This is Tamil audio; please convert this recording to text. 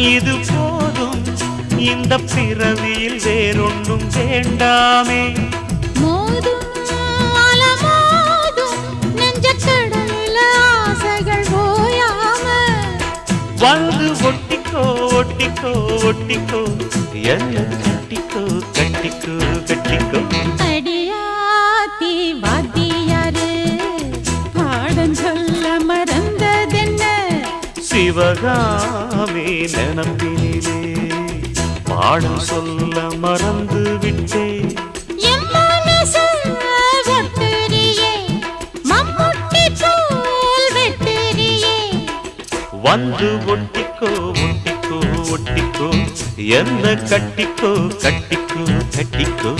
இது போதும். இந்த பிறவியில் வேறொன்றும் வேண்டாமே. மோதும் வந்து ஒட்டிக்கோ ஒட்டிக்கோ ஒட்டிக்கோ. என்ன ஒட்டிக்கோ சிவகாமி நினப்பினிலே பாடம் சொல்ல மறந்து விட்டேன் வந்து ஒட்டிக்கோ ஒட்டிக்கோ ஒட்டிக்கோ என்ன கட்டிக்கோ கட்டிக்கோ கட்டிக்கோ.